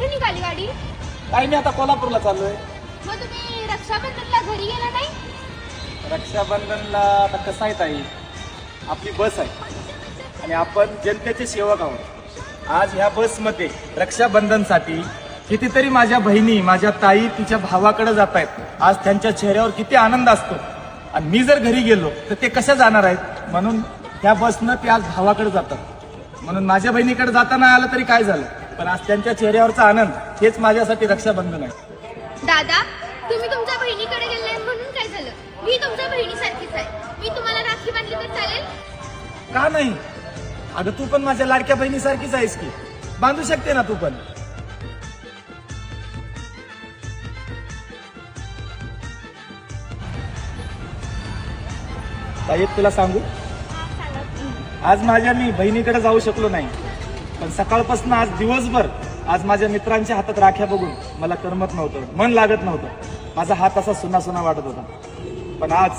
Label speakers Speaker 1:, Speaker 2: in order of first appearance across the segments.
Speaker 1: मी आता कोल्हापूरला चाललोय.
Speaker 2: मग तुम्ही रक्षाबंधनला घरी गेला नाही?
Speaker 1: रक्षाबंधनला आता कसं आहे ताई? आपली बस आहे. आणि आपण जनतेचे सेवक आहोत. आज ह्या बसमध्ये रक्षाबंधनसाठी कितीतरी माझ्या बहिणी माझ्या ताई तिच्या भावाकडे जात आहेत. आज त्यांच्या चेहऱ्यावर किती आनंद असतो. आणि मी जर घरी गेलो तर ते कशा जाणार आहेत? म्हणून त्या बसनं ते आज भावाकडे जातात. म्हणून माझ्या बहिणीकडे जाता नाही आलं तरी काय झालं? पण आज त्यांच्या चेहऱ्यावरचा आनंद हेच माझ्यासाठी रक्षाबंधन आहे.
Speaker 2: दादा तुम्ही तुमच्या बहिणीकडे गेले म्हणून काय झालं? मी तुमच्या बहिणीसारखीच आहे. मी तुम्हाला राखी बांधली तर चालेल?
Speaker 1: का नाही? अगं तू पण माझ्या लाडक्या बहिणीसारखीच आहेस की. बांधू शकते ना तू पण. ताई तुला सांगू. आज माझ्या मी बहिणीकडे जाऊ शकलो नाही. पण सकाळपासून आज दिवसभर आज माझ्या मित्रांच्या हातात राख्या बघून मला करमत नव्हतं मन लागत नव्हतं. माझा हात असा सुना सुना वाटत होता. पण आज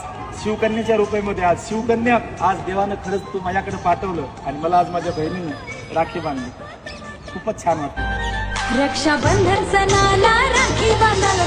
Speaker 1: शिवकन्याच्या रुपयामध्ये आज शिवकन्या आज देवानं खरंच तू माझ्याकडे पाठवलं आणि मला आज माझ्या बहिणीने राखी बांधली. खूपच छान वाटतं
Speaker 3: रक्षाबंधन सणाला राखी बांधाल